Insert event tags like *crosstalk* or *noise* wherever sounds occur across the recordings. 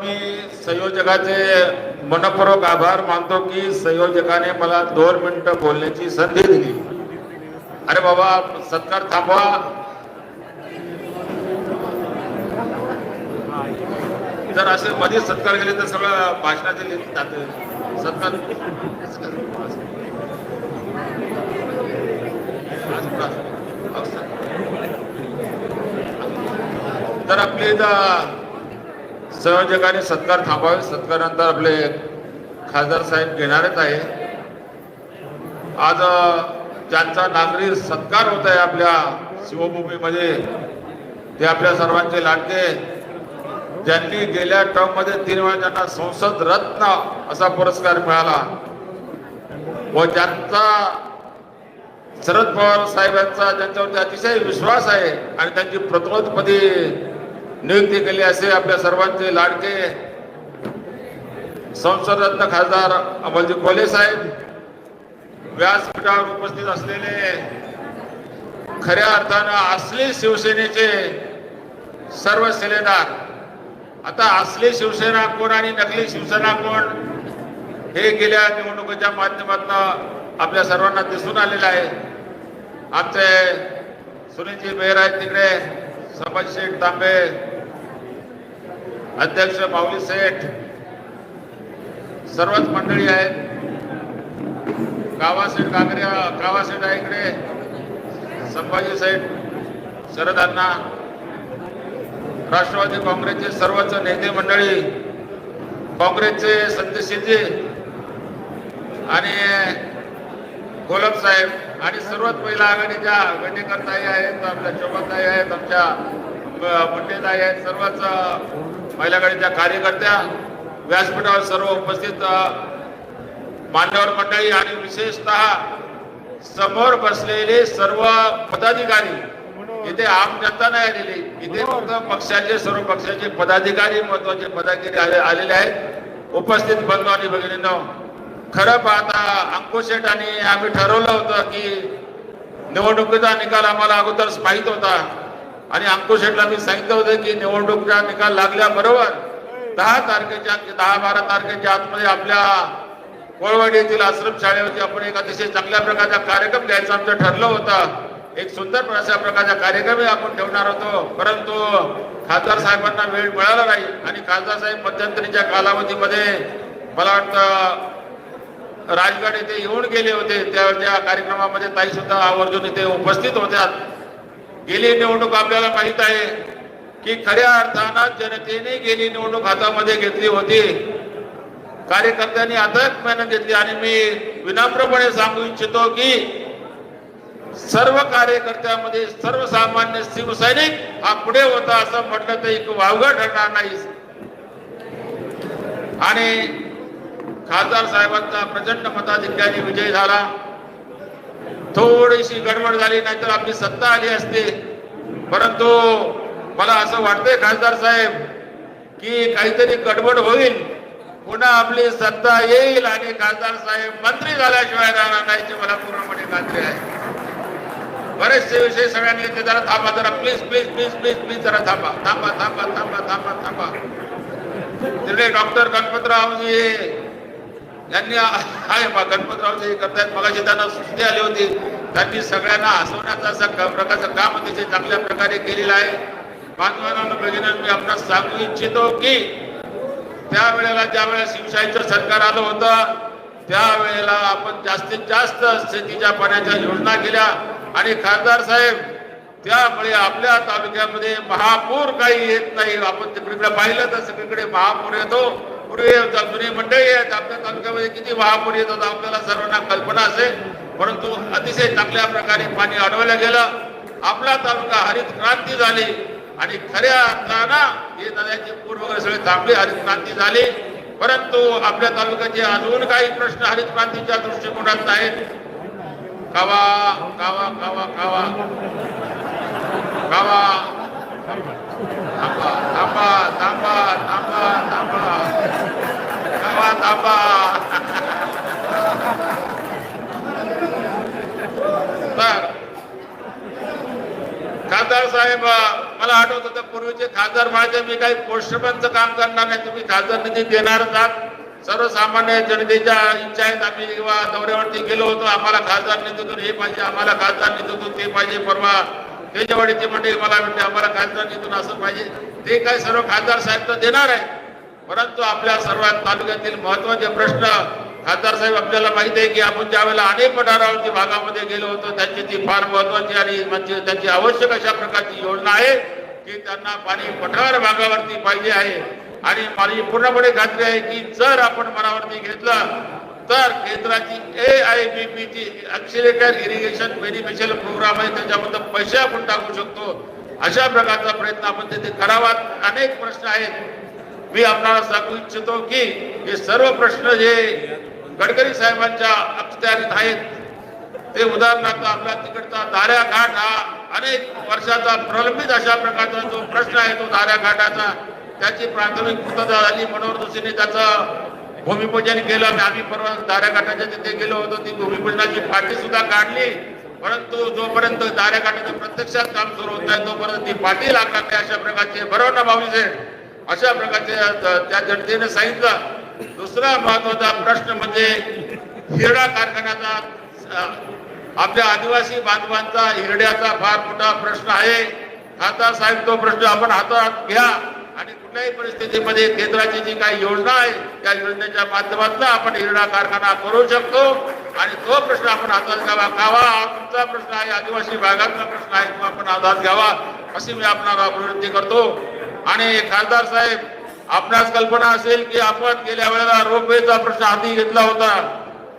मी संयोजकाचे मनपूर्वक आभार मानतो की संयोजकाने मला दोन मिनिटं बोलण्याची संधी दिली. अरे बाबा सत्कार थांबवा. जर असे मध्ये सत्कार केले तर सगळं भाषणाचे लिहित जाते. सत्कार तर आपले संयोजकाने सत्कार थांबावे. सत्कारानंतर आपले खासदार साहेब घेणारच आहे. आज ज्यांचा नागरी सत्कार होत आहे आपल्या शिवभूमीमध्ये ते आपल्या सर्वांचे लाडके ज्यांनी गेल्या टर्ममध्ये तीन वेळा त्यांना संसद रत्न असा पुरस्कार मिळाला व ज्यांचा शरद पवार साहेबांचा ज्यांच्यावरती अतिशय विश्वास आहे आणि त्यांची प्रतिरोधपदी नियुक्ती केली असे आपल्या सर्वांचे लाडके संसदरत्न खासदार अमलजी कोले साहेब व्यासपीठावर उपस्थित असलेले खऱ्या अर्थानं असली शिवसेनेचे सर्व शिलेदार आता असली शिवसेना कोण आणि नकली शिवसेना कोण हे गेल्या निवडणुकीच्या माध्यमातून आपल्या सर्वांना दिसून आलेलं आहे. आमचे सुनीलजी बेर आहेत तिकडे संभाजी शेख तांबे अध्यक्ष माऊली शेठ सर्वच मंडळी आहेत. कावासेठ कागरे कावासेठ आहे इकडे संभाजी सेठ शरद अण्णा राष्ट्रवादी काँग्रेसचे सर्वच नेते मंडळी काँग्रेसचे सत्यशीलजी आणि गोलब साहेब आणि सर्वात पहिला आघाडीच्या गणेकरताई आहेत आपल्या चोबाताई आहेत आमच्या मुंडेताई आहेत सर्वच महिला आघाडीच्या कार्यकर्त्या व्यासपीठावर सर्व उपस्थित मान्यवर मंडळी आणि विशेषतः समोर बसलेले सर्व पदाधिकारी इथे आम जनता नाही आलेली. इथे फक्त पक्षाचे सर्व पक्षाचे पदाधिकारी महत्त्वाचे पदाधिकारी आले- आलेले आहेत. उपस्थित बंधू आणि भगिनींनो खरं पाहता शेठांनी आम्ही ठरवलं होतं की निवडणुकीचा निकाल आम्हाला अगोदरच माहीत होता. आणि अंकुश शेठला मी सांगितलं होतं की निवडणुकीचा निकाल लागल्याबरोबर दहा तारखेच्या दहा बारा तारखेच्या आतमध्ये आपल्या कोळवाडी येथील आश्रम शाळेवरती आपण एक अतिशय चांगल्या प्रकारचा कार्यक्रम द्यायचा आमचं ठरलं होतं. एक सुंदर अशा प्रकारचा कार्यक्रमही आपण ठेवणार होतो. परंतु खासदार साहेबांना वेळ मिळाला नाही आणि खासदार साहेब मध्यंतरीच्या कालावधीमध्ये मला वाटतं राजगड येथे येऊन गेले होते. त्या त्या कार्यक्रमामध्ये ताई सुद्धा आवर्जून इथे उपस्थित होत्या गेली निवडणूक आपल्याला माहीत आहे की खऱ्या अर्थानं जनतेने गेली निवडणूक हातामध्ये घेतली होती. कार्यकर्त्यांनी अथक मेहनत घेतली आणि मी विनम्रपणे सांगू इच्छितो की सर्व कार्यकर्त्यामध्ये सर्वसामान्य शिवसैनिक हा पुढे होता असं म्हटलं तर एक वावगं ठरणार नाही. आणि खासदार साहेबांचा प्रचंड मताधिक्याने विजय झाला. थोडीशी गडबड झाली नाहीतर आपली सत्ता आली असते. परंतु मला असं वाटतंय खासदार साहेब की काहीतरी गडबड होईल. पुन्हा आपली सत्ता येईल आणि खासदार साहेब मंत्री झाल्याशिवाय राहणार नाहीची मला पूर्णपणे खात्री आहे. बरेचसे विषय सगळ्यांनी घेतले जरा थांबा जरा please please please please please जरा थांबा. थांबा थांबा थांबा थांबा थांबा. तिकडे डॉक्टर गणपतरावजी यांनी आहे बा गणपतरावजी करतायत. मगाशी त्यांना सुस्ती आली होती. त्यांनी सगळ्यांना हसवण्याचा क- प्रकारचं काम अतिशय चांगल्या प्रकारे केलेलं आहे. बांधवांना मी आपणास सांगू इच्छितो की त्यावेळेला ज्या वेळेला शिवशाहीचं सरकार आलं होतं त्यावेळेला आपण जास्तीत जास्त शेतीच्या पाण्याच्या योजना केल्या. आणि खासदार साहेब त्यामुळे आपल्या तालुक्यामध्ये महापूर काही येत नाही. आपण तिकडे पाहिलं तर सगळीकडे महापूर येतो. पूर्वी जुने मंडळी आहेत. आपल्या तालुक्यामध्ये किती महापूर येत होता आपल्याला सर्वांना कल्पना असेल. परंतु अतिशय चांगल्या प्रकारे पाणी अडवलं गेलं. आपला तालुका हरित क्रांती झाली. आणि खऱ्या अर्थानं हे नद्याचे पूर वगैरे सगळे थांबले हरित क्रांती झाली. परंतु आपल्या तालुक्याचे अजून काही प्रश्न हरित क्रांतीच्या दृष्टिकोनात आहेत. कावा कावा कावा कावा. कावा थांबा थांबा थांबा थांबा थांबा थांबा थांबा तर खासदार साहेब मला आठवत होतं पूर्वीचे खासदार म्हणायचे मी काही पोस्टमॅनचं काम करणार नाही तुम्ही खासदार निधी देणारच आहात. सर्वसामान्य जनतेच्या इच्छा आहेत आम्ही किंवा दौऱ्यावरती गेलो होतो आम्हाला खासदार निधीतून हे पाहिजे आम्हाला खासदार निधीतून ते पाहिजे परवा त्याच्यावाडीचे मंडळी मला म्हणते आम्हाला खासदार निधीतून असं पाहिजे. ते काय सर्व खासदार साहेब तर देणार आहे. परंतु आपल्या सर्वात तालुक्यातील महत्त्वाचे प्रश्न खासदार साहेब आपल्याला माहिती आहे की आपण ज्या वेळेला अनेक पठारावरती भागामध्ये गेलो होतो त्यांची ती फार महत्वाची आणि म्हणजे त्यांची आवश्यक अशा प्रकारची योजना आहे की त्यांना पाणी पठार भागावरती पाहिजे आहे. आणि माझी पूर्णपणे खात्री आहे की जर आपण मनावरती घेतलं तर केंद्राची ए आय बी पी ची ऍक्सिलेटर इरिगेशन बेनिफिशियल प्रोग्राम आहे. त्याच्याबद्दल पैसे आपण टाकू शकतो. अशा प्रकारचा प्रयत्न आपण तिथे करावा अनेक प्रश्न आहेत. मी आपल्याला सांगू इच्छितो की हे सर्व प्रश्न जे गडकरी साहेबांच्या अखत्यारीत आहेत ते उदाहरणार्थ आपला तिकडचा दाऱ्या घाट हा अनेक वर्षाचा प्रलंबित अशा प्रकारचा जो प्रश्न आहे तो दाऱ्या घाटाचा त्याची प्राथमिक पूर्तता झाली. मनोहर जोशीने त्याचं भूमिपूजन केलं आम्ही परवा दाऱ्याघाटाच्या तिथे गेलो होतो ती भूमिपूजनाची पाठी सुद्धा काढली. परंतु जोपर्यंत दाऱ्याघाटाचं प्रत्यक्षात काम सुरू होत आहे तोपर्यंत ती पाठी लागणार नाही अशा प्रकारचे बरोबर ना भाऊजी? साहेब अशा प्रकारचे त्या जनतेने सांगितलं. दुसरा महत्त्वाचा प्रश्न म्हणजे हिरडा कारखान्याचा आपल्या आदिवासी बांधवांचा हिरड्याचा फार मोठा प्रश्न आहे. खासदार साहेब तो प्रश्न आपण हातात घ्या. आणि कुठल्याही परिस्थितीमध्ये केंद्राची जी काही योजना आहे त्या योजनेच्या माध्यमातून आपण हिरडा कारखाना करू शकतो. आणि तो प्रश्न आपण हातात घ्यावा. गावा हा तुमचा प्रश्न आहे आदिवासी भागातला प्रश्न आहे तो आपण हातात घ्यावा अशी मी आपणाला विनंती करतो. आणि खासदार साहेब आपणास कल्पना असेल की आपण गेल्या वेळेला रोपवेचा प्रश्न हाती घेतला होता.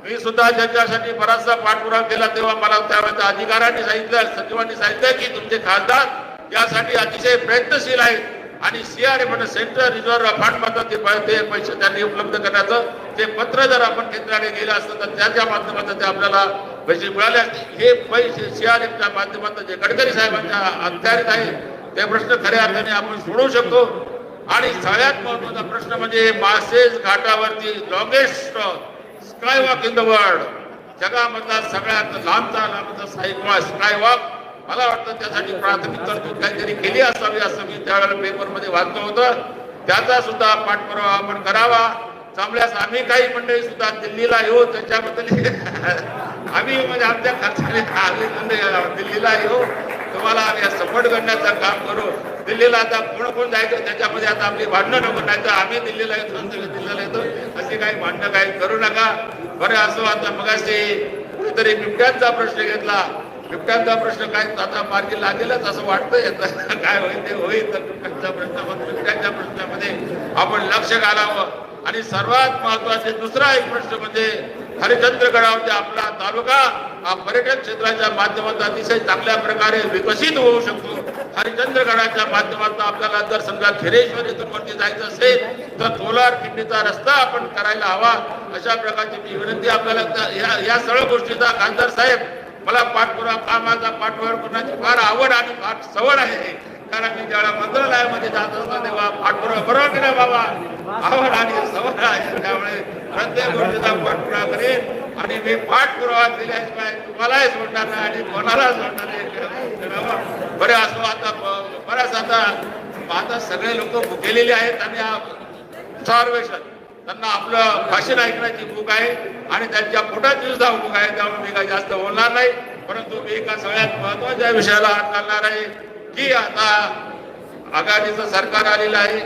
मी सुद्धा ज्यांच्यासाठी बराचसा पाठपुरावा केला तेव्हा मला त्यावेळेच्या अधिकाऱ्यांनी सांगितलं सचिवांनी सांगितलं की तुमचे खासदार यासाठी अतिशय प्रयत्नशील आहेत. आणि सीआरए म्हणजे सेंट्रल रिझर्व्ह फंड मधून ते ते पैसे त्यांनी उपलब्ध करण्याचं ते पत्र जर आपण केंद्राने गेलं असतं तर त्याच्या माध्यमातून ते आपल्याला पैसे मिळाले हे पैसे सीआरएफच्या माध्यमातून जे गडकरी साहेबांच्या अखत्यारीत आहे ते प्रश्न खऱ्या अर्थाने आपण सोडवू शकतो. आणि सगळ्यात महत्त्वाचा प्रश्न म्हणजे masses घाटावरती longest skywalk in the world जगामधला सगळ्यात लांबचा लांबचा सायकवा स्काय वॉक मला वाटतं त्यासाठी प्राथमिक तरतूद काहीतरी केली असावी असं मी त्यावेळेला पेपरमध्ये वाचलं होतं. त्याचा सुद्धा पाठपुरावा आपण करावा. चांगल्यास आम्ही काही मंडळी सुद्धा दिल्लीला येऊ त्याच्याबद्दल *laughs* आम्ही म्हणजे आमच्या खर्चाने *laughs* आम्ही म्हणजे दिल्लीला येऊ. तुम्हाला आम्ही सपोर्ट करण्याचं काम करू. दिल्लीला आता कोण कोण जायचं त्याच्यामध्ये आता आपली भांडणं नको नाही तर आम्ही दिल्लीला येतो दिल्लीला येतो. असे काही भांडणं काही करू नका. बरं असं आता मगाशी कुठेतरी बिबट्यांचा प्रश्न घेतला. बिबट्यांचा प्रश्न काय? आता मार्गी लागेलच असं वाटतंय. काय होईल ते होईल. तर बिबट्यांचा प्रश्न मग बिबट्यांच्या प्रश्नामध्ये आपण लक्ष घालावं. आणि सर्वात महत्त्वाचे दुसरा एक प्रश्न म्हणजे हरिचंद्रगडावरती आपला तालुका हा पर्यटन क्षेत्राच्या माध्यमातून अतिशय चांगल्या प्रकारे विकसित होऊ शकतो. हरिचंद्रगडाच्या माध्यमातून आपल्याला जर समजा खिरेश्वर इथून वरती जायचं असेल तर कोलार खिंडीचा रस्ता आपण करायला हवा. अशा प्रकारची मी विनंती आपल्याला या या सर्व गोष्टीचा खासदार साहेब मला पाठपुरा कामाचा पाठवर? कुणाची फार आवड आणि फार सवड आहे. कारण मी ज्यावेळेला मंत्रालयामध्ये जात असतो तेव्हा पाठपुरावा बरोबर की नाही बाबा. आवड आणि सवड आहे. त्यामुळे प्रत्येक गोष्टीचा पाठपुरा करेन. आणि मी पाठपुरावा दिल्याशिवाय तुम्हालाही सोडणार नाही आणि कोणाला सोडणार नाही. बरे असो आता बऱ्याच आता आता सगळे लोक भुकेलेले आहेत आणि सर्वेक्षण त्यांना आपलं भाषण ऐकण्याची भूक आहे आणि त्यांच्या पोटात सुद्धा भूक आहे त्यामुळे मी काही जास्त बोलणार नाही. परंतु मी एका सगळ्यात महत्त्वाच्या विषयाला हात घालणार आहे की आता आघाडीचं सरकार आलेलं आहे.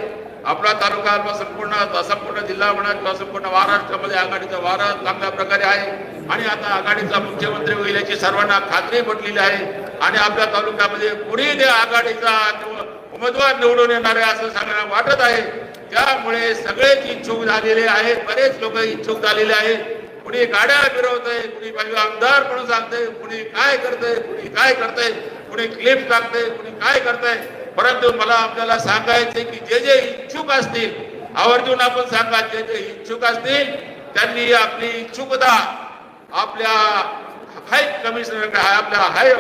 आपला तालुका आपला संपूर्ण संपूर्ण जिल्हा म्हणा किंवा संपूर्ण महाराष्ट्रामध्ये आघाडीचा वारा चांगल्या प्रकारे आहे. आणि आता आघाडीचा मुख्यमंत्री होईल याची सर्वांना खात्री पटलेली आहे. आणि आपल्या तालुक्यामध्ये कुणी आघाडीचा उमेदवार निवडून येणार आहे असं सगळ्यांना वाटत आहे. त्यामुळे सगळेच इच्छुक झालेले आहेत बरेच लोक इच्छुक झालेले आहेत. कुणी गाड्या फिरवतय कुणी आमदार म्हणून सांगतय कुणी काय करतंय कुणी काय करतंय कुणी क्लिप टाकतंय कुणी काय करतंय. परंतु मला आपल्याला सांगायचंय की जे जे इच्छुक असतील आवर्जून आपण सांगा जे जे इच्छुक असतील त्यांनी आपली इच्छुकता आपल्या हाय कमिशनर आपल्या हाय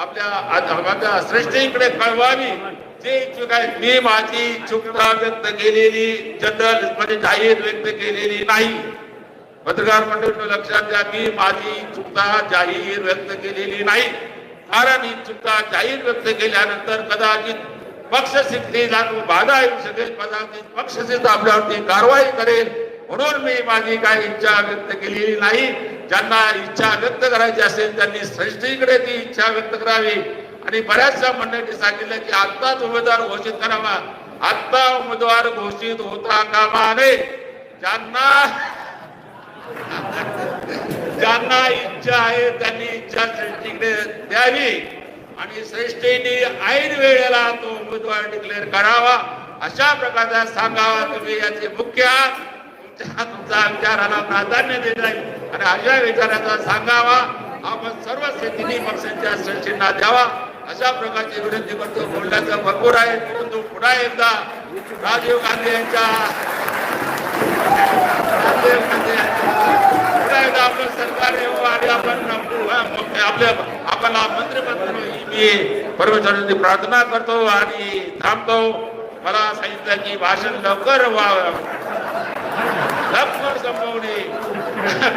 आपल्या श्रेष्ठीकडे कळवावी. जे इच्छुक आहे मी माझी इच्छुकता व्यक्त केलेली जनरल म्हणजे जाहीर व्यक्त केलेली नाही. पत्रकार मंडळ लक्षात घ्या मी माझी इच्छुकता जाहीर व्यक्त केलेली नाही. कारण इच्छुकता जाहीर व्यक्त केल्यानंतर कदाचित पक्षशिस्तीला तो बाधा येऊ शकेल कदाचित पक्ष सिद्ध आपल्यावरती कारवाई करेल. म्हणून मी माझी काही इच्छा व्यक्त केलेली नाही. ज्यांना इच्छा व्यक्त करायची असेल त्यांनी श्रेष्ठीकडे ती इच्छा व्यक्त करावी. आणि बऱ्याचशा मंडळींनी सांगितलं की आत्ताच उमेदवार घोषित करावा. आत्ता उमेदवार घोषित होता कामा नये. ज्यांना *laughs* ज्यांना इच्छा आहे त्यांनी इच्छा श्रेष्ठीकडे द्यावी. आणि श्रेष्ठीने ऐन वेळेला तो उमेदवार डिक्लेअर करावा. अशा प्रकारचा सांगावा तुम्ही याचे मुख्य आहात. तुमच्या तुमचा विचाराला प्राधान्य देत आहे. आणि अशा विचाराचा सांगावा. आपण सर्व तिन्ही पक्षांच्या श्रेष्ठींना द्यावा. अशा प्रकारची विनंती करतो. बोलण्याचं भरपूर आहे. परंतु पुन्हा एकदा राजीव गांधी यांच्या राजीव गांधी पुन्हा एकदा आपलं सरकार येऊ आणि आपण आपल्या आपल्याला मंत्रिपद मी परमेश्वरांची प्रार्थना करतो आणि थांबतो. मला सांगितलं की भाषण लवकर व्हावं. लवकर संपवणे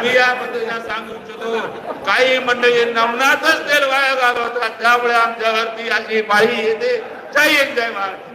मी यामध्ये या सांगू इच्छितो काही मंडळी नमनातच तेल वाया घालवतात. त्यामुळे आमच्या घरती अशी बाई येते. जय एक जय महाराज